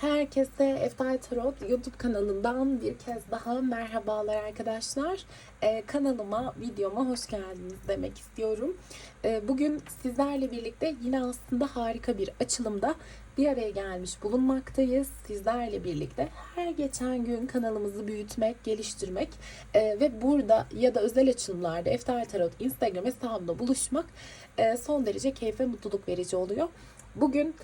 Herkese Eftal Tarot YouTube kanalından bir kez daha merhabalar arkadaşlar. Ee, kanalıma, videoma hoş geldiniz demek istiyorum. Ee, bugün sizlerle birlikte yine aslında harika bir açılımda bir araya gelmiş bulunmaktayız. Sizlerle birlikte her geçen gün kanalımızı büyütmek, geliştirmek e, ve burada ya da özel açılımlarda Eftal Tarot Instagram hesabında buluşmak e, son derece keyif ve mutluluk verici oluyor. Bugün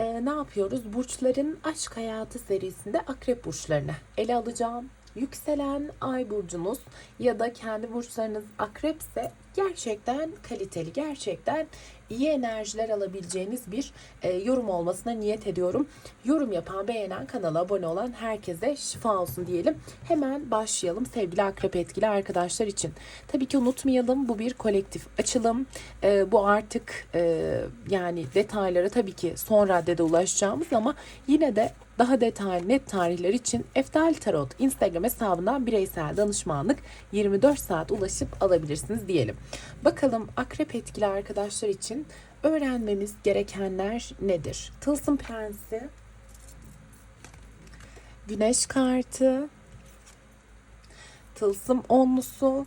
e, ne yapıyoruz? Burçların aşk hayatı serisinde akrep burçlarını ele alacağım. Yükselen ay burcunuz ya da kendi burçlarınız akrepse gerçekten kaliteli, gerçekten iyi enerjiler alabileceğiniz bir e, yorum olmasına niyet ediyorum. Yorum yapan, beğenen, kanala abone olan herkese şifa olsun diyelim. Hemen başlayalım sevgili akrep etkili arkadaşlar için. Tabii ki unutmayalım bu bir kolektif açılım. E, bu artık e, yani detaylara tabii ki son raddede ulaşacağımız ama yine de daha detaylı net tarihler için Eftal Tarot Instagram hesabından bireysel danışmanlık 24 saat ulaşıp alabilirsiniz diyelim. Bakalım akrep etkili arkadaşlar için öğrenmemiz gerekenler nedir? Tılsım Prensi, Güneş kartı, Tılsım onlusu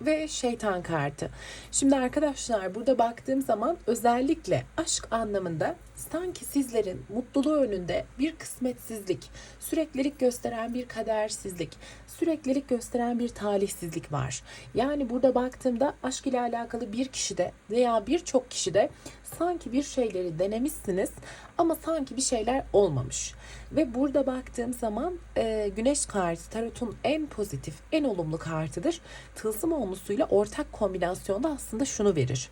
ve şeytan kartı. Şimdi arkadaşlar burada baktığım zaman özellikle aşk anlamında sanki sizlerin mutluluğu önünde bir kısmetsizlik, süreklilik gösteren bir kadersizlik, süreklilik gösteren bir talihsizlik var. Yani burada baktığımda aşk ile alakalı bir kişide veya birçok kişide sanki bir şeyleri denemişsiniz ama sanki bir şeyler olmamış. Ve burada baktığım zaman e, güneş kartı tarotun en pozitif, en olumlu kartıdır. Tılsım onlusuyla ortak kombinasyonda aslında şunu verir.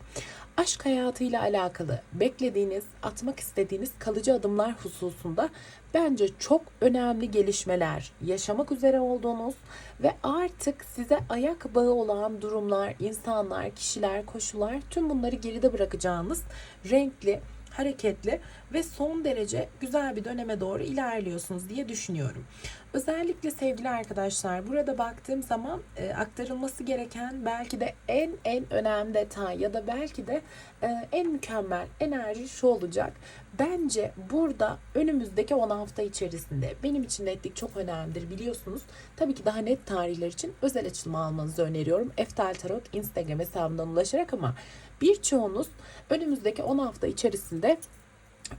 Aşk hayatıyla alakalı beklediğiniz, atmak istediğiniz kalıcı adımlar hususunda bence çok önemli gelişmeler yaşamak üzere olduğunuz ve artık size ayak bağı olan durumlar, insanlar, kişiler, koşullar tüm bunları geride bırakacağınız renkli, hareketli ve son derece güzel bir döneme doğru ilerliyorsunuz diye düşünüyorum. Özellikle sevgili arkadaşlar burada baktığım zaman e, aktarılması gereken belki de en en önemli detay ya da belki de e, en mükemmel enerji şu olacak. Bence burada önümüzdeki 10 hafta içerisinde benim için netlik çok önemlidir biliyorsunuz. Tabii ki daha net tarihler için özel açılma almanızı öneriyorum. Eftel Tarot Instagram hesabından ulaşarak ama birçoğunuz önümüzdeki 10 hafta içerisinde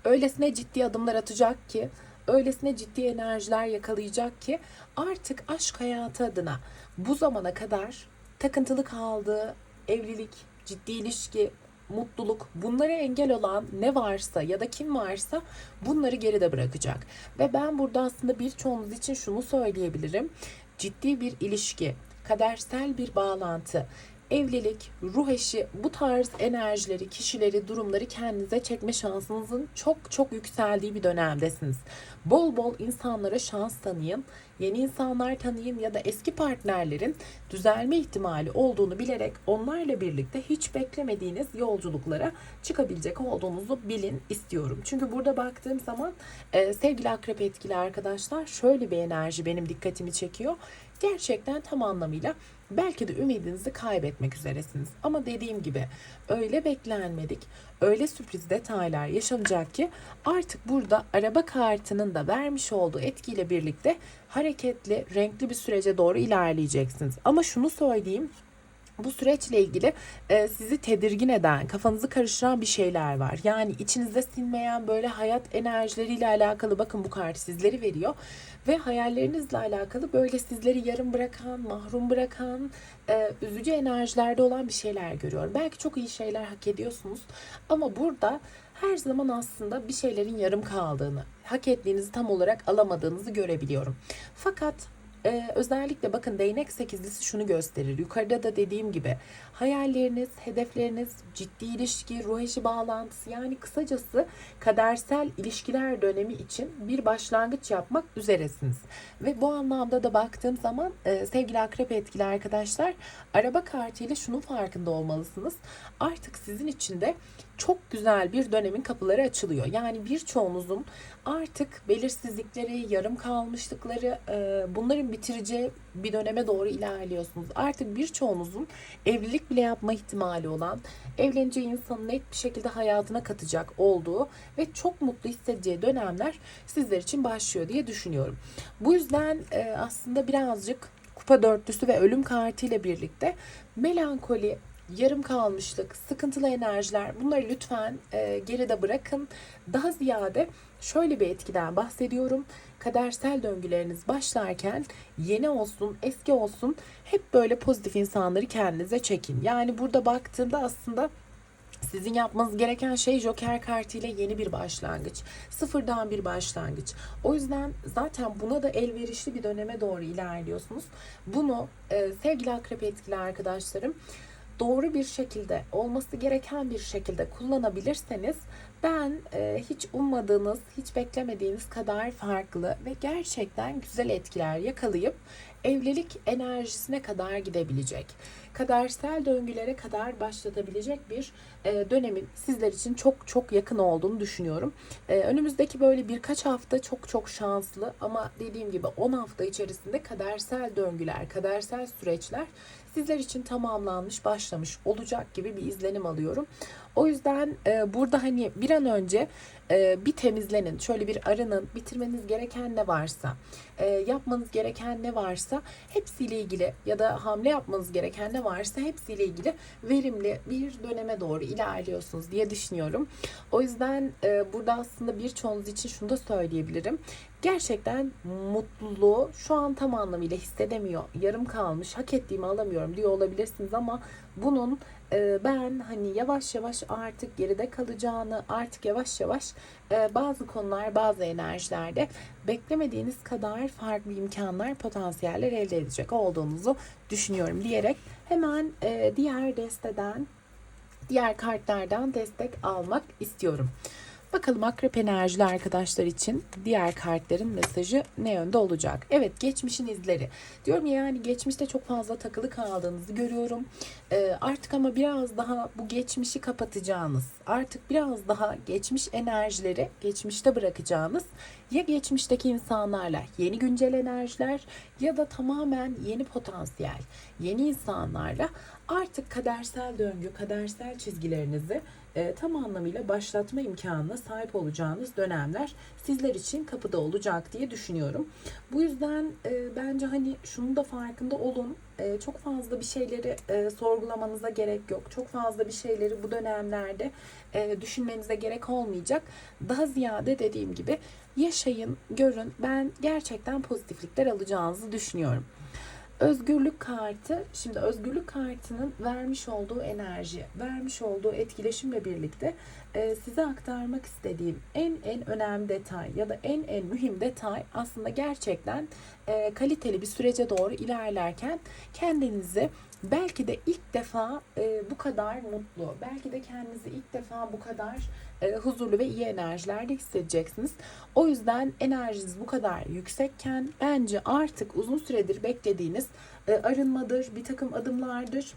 öylesine ciddi adımlar atacak ki öylesine ciddi enerjiler yakalayacak ki artık aşk hayatı adına bu zamana kadar takıntılı kaldığı evlilik, ciddi ilişki, mutluluk bunlara engel olan ne varsa ya da kim varsa bunları geride bırakacak. Ve ben burada aslında birçoğunuz için şunu söyleyebilirim. Ciddi bir ilişki, kadersel bir bağlantı, evlilik, ruh eşi bu tarz enerjileri, kişileri, durumları kendinize çekme şansınızın çok çok yükseldiği bir dönemdesiniz. Bol bol insanlara şans tanıyın, yeni insanlar tanıyın ya da eski partnerlerin düzelme ihtimali olduğunu bilerek onlarla birlikte hiç beklemediğiniz yolculuklara çıkabilecek olduğunuzu bilin istiyorum. Çünkü burada baktığım zaman e, sevgili akrep etkili arkadaşlar şöyle bir enerji benim dikkatimi çekiyor. Gerçekten tam anlamıyla belki de ümidinizi kaybetmek üzeresiniz. Ama dediğim gibi öyle beklenmedik, öyle sürpriz detaylar yaşanacak ki artık burada araba kartının da vermiş olduğu etkiyle birlikte hareketli, renkli bir sürece doğru ilerleyeceksiniz. Ama şunu söyleyeyim, bu süreçle ilgili e, sizi tedirgin eden, kafanızı karıştıran bir şeyler var. Yani içinizde sinmeyen böyle hayat enerjileriyle alakalı bakın bu kart sizleri veriyor ve hayallerinizle alakalı böyle sizleri yarım bırakan, mahrum bırakan, e, üzücü enerjilerde olan bir şeyler görüyorum. Belki çok iyi şeyler hak ediyorsunuz ama burada her zaman aslında bir şeylerin yarım kaldığını, hak ettiğinizi tam olarak alamadığınızı görebiliyorum. Fakat ee, özellikle bakın değnek sekizlisi şunu gösterir. Yukarıda da dediğim gibi hayalleriniz, hedefleriniz, ciddi ilişki, ruh eşi bağlantısı yani kısacası kadersel ilişkiler dönemi için bir başlangıç yapmak üzeresiniz. Ve bu anlamda da baktığım zaman e, sevgili akrep etkili arkadaşlar araba kartıyla şunun farkında olmalısınız. Artık sizin için de çok güzel bir dönemin kapıları açılıyor. Yani birçoğunuzun artık belirsizlikleri, yarım kalmışlıkları e, bunların bitireceği bir döneme doğru ilerliyorsunuz. Artık birçoğunuzun evlilik bile yapma ihtimali olan, evleneceği insanı net bir şekilde hayatına katacak olduğu ve çok mutlu hissedeceği dönemler sizler için başlıyor diye düşünüyorum. Bu yüzden e, aslında birazcık kupa dörtlüsü ve ölüm kartı ile birlikte melankoli, yarım kalmışlık, sıkıntılı enerjiler bunları lütfen e, geride bırakın. Daha ziyade şöyle bir etkiden bahsediyorum. Kadersel döngüleriniz başlarken yeni olsun, eski olsun hep böyle pozitif insanları kendinize çekin. Yani burada baktığımda aslında sizin yapmanız gereken şey Joker kartı ile yeni bir başlangıç. Sıfırdan bir başlangıç. O yüzden zaten buna da elverişli bir döneme doğru ilerliyorsunuz. Bunu e, sevgili akrep etkili arkadaşlarım doğru bir şekilde olması gereken bir şekilde kullanabilirseniz ben e, hiç ummadığınız, hiç beklemediğiniz kadar farklı ve gerçekten güzel etkiler yakalayıp evlilik enerjisine kadar gidebilecek, kadersel döngülere kadar başlatabilecek bir e, dönemin sizler için çok çok yakın olduğunu düşünüyorum. E, önümüzdeki böyle birkaç hafta çok çok şanslı ama dediğim gibi 10 hafta içerisinde kadersel döngüler, kadersel süreçler sizler için tamamlanmış, başlamış olacak gibi bir izlenim alıyorum. O yüzden e, burada hani bir an önce e, bir temizlenin, şöyle bir arının, bitirmeniz gereken ne varsa, e, yapmanız gereken ne varsa hepsiyle ilgili ya da hamle yapmanız gereken ne varsa hepsiyle ilgili verimli bir döneme doğru ilerliyorsunuz diye düşünüyorum. O yüzden e, burada aslında birçoğunuz için şunu da söyleyebilirim. Gerçekten mutluluğu şu an tam anlamıyla hissedemiyor, yarım kalmış, hak ettiğimi alamıyorum diyor olabilirsiniz ama bunun e, ben hani yavaş yavaş artık geride kalacağını, artık yavaş yavaş e, bazı konular, bazı enerjilerde beklemediğiniz kadar farklı imkanlar, potansiyeller elde edecek olduğunuzu düşünüyorum diyerek hemen e, diğer desteden, diğer kartlardan destek almak istiyorum. Bakalım akrep enerjili arkadaşlar için diğer kartların mesajı ne yönde olacak? Evet geçmişin izleri. Diyorum ya yani geçmişte çok fazla takılı kaldığınızı görüyorum. Ee, artık ama biraz daha bu geçmişi kapatacağınız, artık biraz daha geçmiş enerjileri geçmişte bırakacağınız ya geçmişteki insanlarla yeni güncel enerjiler ya da tamamen yeni potansiyel, yeni insanlarla artık kadersel döngü, kadersel çizgilerinizi e, tam anlamıyla başlatma imkanına sahip olacağınız dönemler sizler için kapıda olacak diye düşünüyorum. Bu yüzden e, bence hani şunu da farkında olun. E, çok fazla bir şeyleri e, sorgulamanıza gerek yok. Çok fazla bir şeyleri bu dönemlerde e, düşünmenize gerek olmayacak. Daha ziyade dediğim gibi yaşayın, görün. Ben gerçekten pozitiflikler alacağınızı düşünüyorum. Özgürlük kartı, şimdi özgürlük kartının vermiş olduğu enerji, vermiş olduğu etkileşimle birlikte e, size aktarmak istediğim en en önemli detay ya da en en mühim detay aslında gerçekten e, kaliteli bir sürece doğru ilerlerken kendinizi belki de ilk defa e, bu kadar mutlu, belki de kendinizi ilk defa bu kadar e, huzurlu ve iyi enerjilerde hissedeceksiniz. O yüzden enerjiniz bu kadar yüksekken bence artık uzun süredir beklediğiniz e, arınmadır, bir takım adımlardır.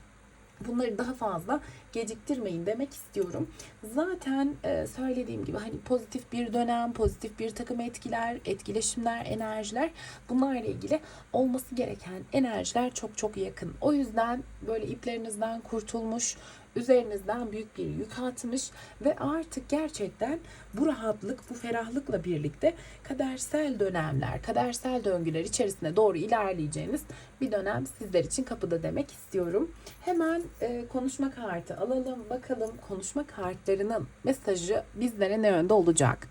Bunları daha fazla geciktirmeyin demek istiyorum. Zaten e, söylediğim gibi hani pozitif bir dönem, pozitif bir takım etkiler, etkileşimler, enerjiler bunlarla ilgili olması gereken enerjiler çok çok yakın. O yüzden böyle iplerinizden kurtulmuş, üzerinizden büyük bir yük atmış ve artık gerçekten bu rahatlık, bu ferahlıkla birlikte kadersel dönemler, kadersel döngüler içerisinde doğru ilerleyeceğiniz bir dönem sizler için kapıda demek istiyorum. Hemen e, konuşma kartı alalım. Bakalım konuşma kartlarının mesajı bizlere ne yönde olacak?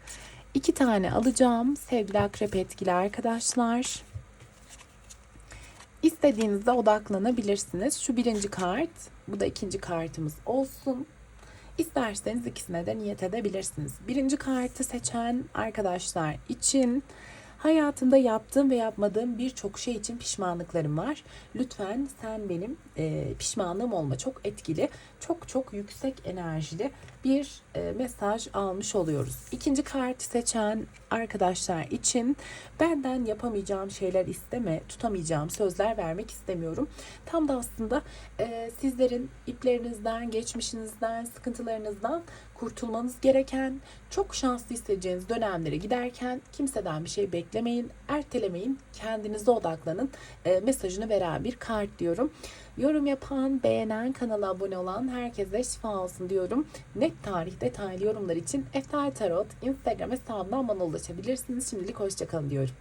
İki tane alacağım sevgili akrep etkili arkadaşlar. İstediğinizde odaklanabilirsiniz. Şu birinci kart, bu da ikinci kartımız olsun. İsterseniz ikisine de niyet edebilirsiniz. Birinci kartı seçen arkadaşlar için hayatımda yaptığım ve yapmadığım birçok şey için pişmanlıklarım var. Lütfen sen benim e, pişmanlığım olma. Çok etkili, çok çok yüksek enerjili bir e, mesaj almış oluyoruz. İkinci kartı seçen arkadaşlar için benden yapamayacağım şeyler isteme, tutamayacağım sözler vermek istemiyorum. Tam da aslında e, sizlerin iplerinizden, geçmişinizden, sıkıntılarınızdan kurtulmanız gereken, çok şanslı hissedeceğiniz dönemlere giderken kimseden bir şey beklemeyin, ertelemeyin, kendinize odaklanın e, mesajını veren bir kart diyorum. Yorum yapan, beğenen, kanala abone olan herkese şifa olsun diyorum. Net tarih detaylı yorumlar için Eftal Tarot Instagram hesabından bana ulaşabilirsiniz. Şimdilik hoşçakalın diyorum.